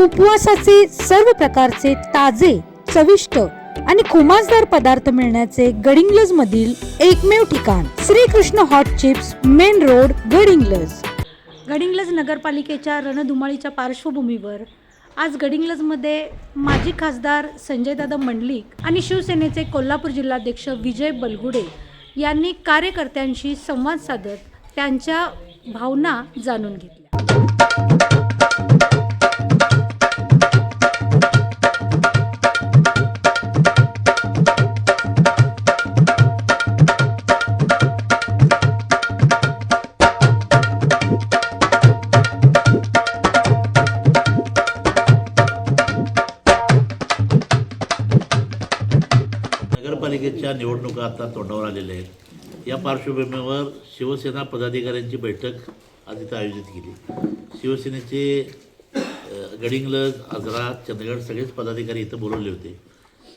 उपवासाचे सर्व प्रकारचे ताजे चविष्ट आणि खुमासदार पदार्थ मिळण्याचे गडिंग्लज मधील एकमेव ठिकाण Shrikrishna hot chips main road Gadhinglaj. Gadhinglaj नगरपालिकेच्या रणधुमाळीच्या पार्श्वभूमीवर आज गडिंग्लजमध्ये माजी खासदार संजयदादा मंडलिक आणि शिवसेनेचे कोल्हापूर जिल्हाध्यक्ष विजय बलगुडे यांनी कार्यकर्त्यांशी संवाद साधत त्यांच्या भावना जाणून घेतल्या. नगरपालिकेच्या निवडणुका आता तोंडावर आलेल्या आहेत. या पार्श्वभूमीवर शिवसेना पदाधिकाऱ्यांची बैठक आज इथं आयोजित केली. शिवसेनेचे गडिंग्लज आजरा चंदगड सगळेच पदाधिकारी इथं बोलवले होते.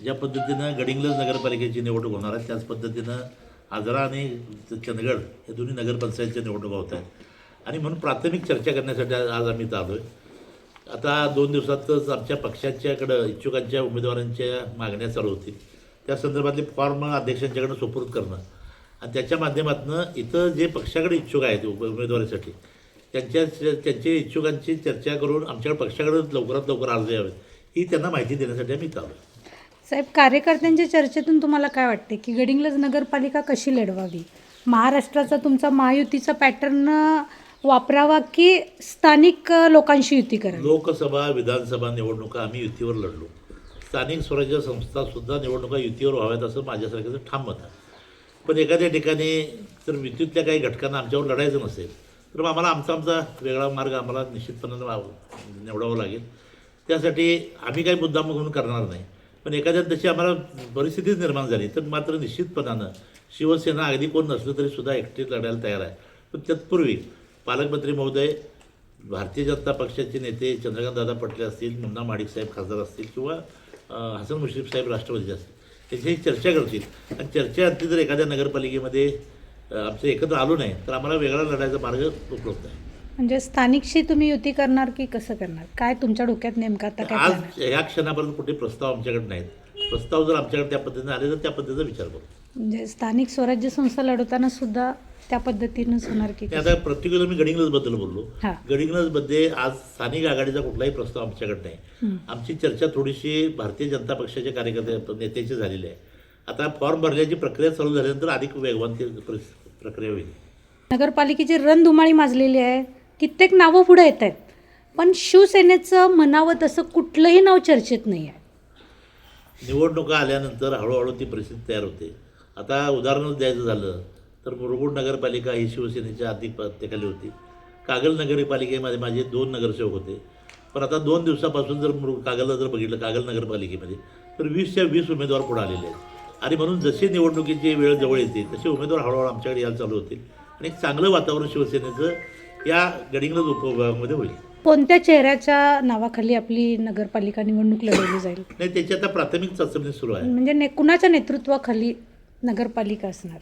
ज्या पद्धतीनं गडिंग्लज नगरपालिकेची निवडणूक होणार आहे त्याच पद्धतीनं आजरा आणि चंदगड हे दोन्ही नगरपंचायतच्या निवडणुका होत आहेत. आणि म्हणून प्राथमिक चर्चा करण्यासाठी आज आम्ही इथं आलो आहे आता दोन दिवसातच आमच्या पक्षाच्याकडं इच्छुकांच्या उमेदवारांच्या मागण्या चालू होतील. त्या संदर्भातले फॉर्म अध्यक्षांच्याकडे सुपूर्द करणं. आणि त्याच्या माध्यमातून इथं जे पक्षाकडे इच्छुक आहेत उमेदवारीसाठी त्यांच्या त्यांच्या इच्छुकांची चर्चा करून आमच्याकडे पक्षाकडे लवकरात लवकर अर्ज यावेत ही त्यांना माहिती देण्यासाठी आम्ही इथं साहेब कार्यकर्त्यांच्या चर्चेतून तुम्हाला काय वाटते की गडिंग्लज नगरपालिका कशी लढवावी? महाराष्ट्राचा तुमचा महायुतीचा पॅटर्न वापरावा की स्थानिक लोकांशी युती करावी? लोकसभा विधानसभा निवडणुका आम्ही युतीवर लढलो. स्थानिक स्वराज्य संस्थासुद्धा निवडणुका युतीवर व्हाव्यात असं माझ्यासारख्याचं ठाम मत आहे. पण एखाद्या ठिकाणी जर युतीतल्या काही घटकांना आमच्यावर लढायचं नसेल तर मग आम्हाला आमचा आमचा वेगळा मार्ग आम्हाला निश्चितपणानं निवडावा लागेल. त्यासाठी आम्ही काही मुद्दाम म्हणून करणार नाही. पण एखाद्या तशी आम्हाला परिस्थितीच निर्माण झाली तर मात्र निश्चितपणानं शिवसेना अगदी कोण नसलं तरी सुद्धा एकटे लढायला तयार आहे. पण तत्पूर्वी पालकमंत्री महोदय भारतीय जनता पक्षाचे नेते चंद्रकांतदादा पटले असतील मुन्ना माडिक साहेब खासदार असतील किंवा हसन मुश्रीफ साहेब राष्ट्रवादीचे असतील त्यांच्याशी चर्चा करतील आणि चर्चेअंती जर एखाद्या नगरपालिकेमध्ये आमचं एकत्र आलो नाही तर आम्हाला वेगळा लढायचा मार्ग उपलब्ध आहे. म्हणजे स्थानिकशी तुम्ही युती करणार की कसं करणार? काय तुमच्या डोक्यात नेमकं आता काय? आज ह्या क्षणापर्यंत कुठे प्रस्ताव आमच्याकडे नाहीत. प्रस्ताव जर आमच्याकडे त्या पद्धतीने आले तर त्या पद्धतीचा विचार करू म्हणजे स्थानिक स्वराज्य संस्था लढवताना सुद्धा त्या पद्धतीनंच होणार की आता प्रत्येक मी गडिंग्लजबद्दल बोललो. हा. गडिंग्लजमध्ये आज स्थानिक आघाडीचा कुठलाही प्रस्ताव आमच्याकडे नाही. आमची चर्चा थोडीशी भारतीय जनता पक्षाच्या कार्यकर्त्या नेत्याची झालेली आहे. आता फॉर्म भरण्याची प्रक्रिया चालू झाल्यानंतर अधिक वेगवान प्रक्रिया होईल. नगरपालिकेची रणधुमाळी माजलेली आहे. कित्येक नावं पुढे येत आहेत. पण शिवसेनेचं म्हणावं तसं कुठलंही नाव चर्चेत नाही आहे निवडणुका आल्यानंतर हळूहळू ती परिस्थिती तयार होते. आता उदाहरणच द्यायचं झालं तर मुरगुड नगरपालिका ही शिवसेनेच्या अधिक प्रत्येकाली होती. कागल नगरपालिकेमध्ये माझे दोन नगरसेवक होते. पण आता दोन दिवसापासून जर मुरु कागलला जर बघितलं कागल नगरपालिकेमध्ये तर वीसच्या वीस उमेदवार पुढे आलेले आहेत. आणि म्हणून जशी निवडणुकीची वेळ जवळ येते तसे उमेदवार हळूहळू आमच्याकडे यायला चालू होतील. आणि एक चांगलं वातावरण शिवसेनेचं या गडिंग्लज उपविभागामध्ये होईल. कोणत्या चेहऱ्याच्या नावाखाली आपली नगरपालिका निवडणूक लढवली जाईल? नाही त्याची आता प्राथमिक चाचणी सुरू आहे. म्हणजे ने कुणाच्या नेतृत्वाखाली नगरपालिका असणार.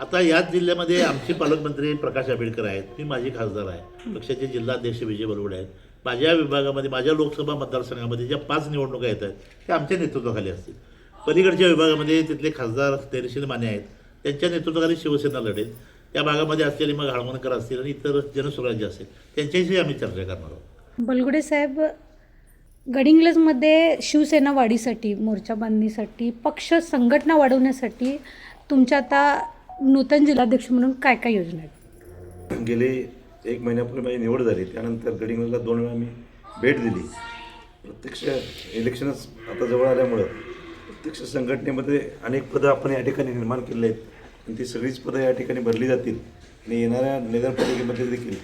आता याच जिल्ह्यामध्ये आमचे पालकमंत्री प्रकाश आंबेडकर आहेत मी माझे खासदार आहे पक्षाचे जिल्हाध्यक्ष विजय बलवडे आहेत. माझ्या विभागामध्ये माझ्या लोकसभा मतदारसंघामध्ये ज्या पाच निवडणुका येत आहेत त्या आमच्या नेतृत्वाखाली असतील. पलीकडच्या विभागामध्ये तिथले खासदार धैर्यशील माने आहेत. त्यांच्या नेतृत्वाखाली शिवसेना लढेल. त्या भागामध्ये असलेले मग हळवणकर असतील आणि इतर जनस्वराज्य असेल त्यांच्याशी आम्ही चर्चा करणार आहोत. बलगुडे साहेब गडिंग्लजमध्ये शिवसेना वाढीसाठी मोर्चा बांधणीसाठी पक्ष संघटना वाढवण्यासाठी तुमच्या आता नूतन जिल्हाध्यक्ष म्हणून काय काय योजना आहेत? गेले एक महिन्यापूर्वी माझी निवड झाली त्यानंतर गडिंग्लजला दोन वेळा मी भेट दिली. प्रत्यक्ष इलेक्शनच आता जवळ आल्यामुळं प्रत्यक्ष संघटनेमध्ये अनेक पदं आपण या ठिकाणी निर्माण केले आहेत. आणि ती सगळीच पदं या ठिकाणी भरली जातील आणि येणाऱ्या नगरपालिकेमध्ये देखील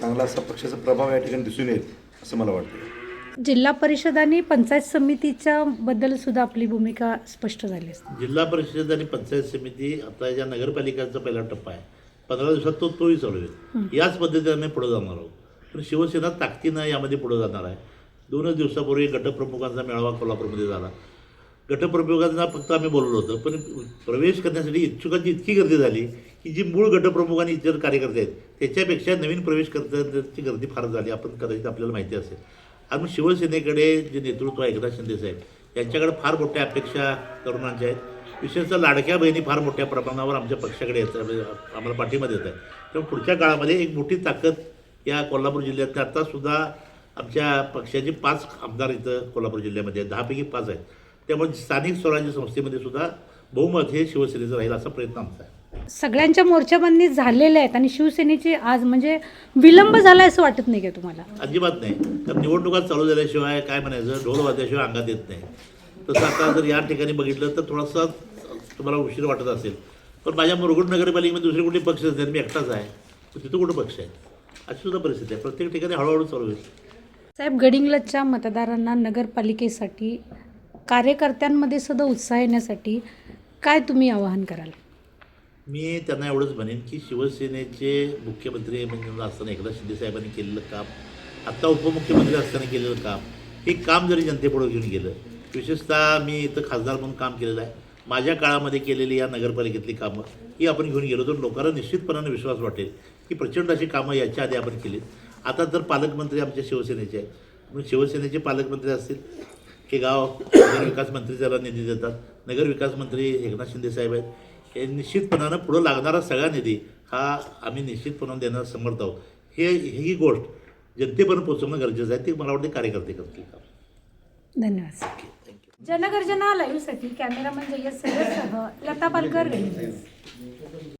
चांगला असा पक्षाचा प्रभाव या ठिकाणी दिसून येईल असं मला वाटतं. जिल्हा परिषद आणि पंचायत समितीच्या बद्दल सुद्धा आपली भूमिका स्पष्ट झाली असते. जिल्हा परिषद आणि पंचायत समिती आता ज्या नगरपालिकांचा पहिला टप्पा आहे. पंधरा दिवसात तो तोही चालू होईल याच पद्धतीने पुढे जाणार आहोत. पण शिवसेना ताकदीनं यामध्ये पुढे जाणार आहे. दोनच दिवसापूर्वी गटप्रमुखांचा मेळावा कोल्हापूरमध्ये झाला. गटप्रमुखांना फक्त आम्ही बोललो होतं पण प्रवेश करण्यासाठी इच्छुकांची इतकी गर्दी झाली की जी मूळ गटप्रमुख आणि इतर कार्यकर्ते आहेत त्याच्यापेक्षा नवीन प्रवेश करण्याची गर्दी फार झाली. आपण कदाचित आपल्याला माहिती असेल. आणि मग शिवसेनेकडे जे नेतृत्व आहे एकनाथ शिंदे साहेब यांच्याकडे फार मोठ्या अपेक्षा तरुणांच्या आहेत. विशेषतः लाडक्या बहिणी फार मोठ्या प्रमाणावर आमच्या पक्षाकडे येत आम्हाला पाठिंबा देत आहे त्यामुळे पुढच्या काळामध्ये एक मोठी ताकद या कोल्हापूर जिल्ह्यात आत्तासुद्धा आमच्या पक्षाचे पाच आमदार इथं कोल्हापूर जिल्ह्यामध्ये आहेत दहापैकी पाच आहेत. त्यामुळे स्थानिक स्वराज्य संस्थेमध्ये सुद्धा बहुमत हे शिवसेनेचं राहील असा प्रयत्न आमचा आहे. सगळ्यांच्या मोर्चाबंदी झालेल्या आहेत आणि शिवसेनेची आज म्हणजे विलंब झाला असं वाटत नाही का तुम्हाला? अजिबात नाही. तर निवडणुका चालू झाल्याशिवाय काय म्हणायचं? ढोल वाजल्याशिवाय अंगात येत नाही. तसं आता जर या ठिकाणी बघितलं तर थोडासा तुम्हाला उशीर वाटत असेल. पण माझ्या मुरगुड नगरपालिकेमध्ये दुसरे कुठे पक्ष नाही मी एकटाच आहे. तर तिथं कुठं पक्ष आहे? अशी सुद्धा परिस्थिती आहे. प्रत्येक ठिकाणी हळूहळू चालू होईल साहेब गडिंग्लजच्या मतदारांना नगरपालिकेसाठी कार्यकर्त्यांमध्ये सुद्धा उत्साह येण्यासाठी काय तुम्ही आवाहन कराल? मी त्यांना एवढंच म्हणेन की शिवसेनेचे मुख्यमंत्री म्हणजे असताना एकनाथ शिंदेसाहेबांनी केलेलं काम आत्ता उपमुख्यमंत्री असताना केलेलं काम हे काम जरी जनतेपुढे घेऊन गेलं विशेषतः मी इथं खासदार म्हणून काम केलेलं आहे माझ्या काळामध्ये केलेली या नगरपालिकेतली कामं ही आपण घेऊन गेलो तर लोकांना निश्चितपणाने विश्वास वाटेल की प्रचंड अशी कामं याच्या आधी आपण केली आता तर पालकमंत्री आमच्या शिवसेनेचे आहेत म्हणून शिवसेनेचे पालकमंत्री असतील हे गाव नगर विकास मंत्री त्याला निधी देतात नगर विकास मंत्री एकनाथ शिंदेसाहेब आहेत हे निश्चितपणानं पुढं लागणारा सगळा निधी हा आम्ही निश्चितपणानं देण्यास समर्थ आहोत. हे ही गोष्ट जनतेपर्यंत पोहोचवणं गरजेचं आहे. ते मला वाटते कार्यकर्ते करतील धन्यवाद. जनगर्जना लाईव्हसाठी कॅमेरामन जय्यद सय्यदसह लता पालकर.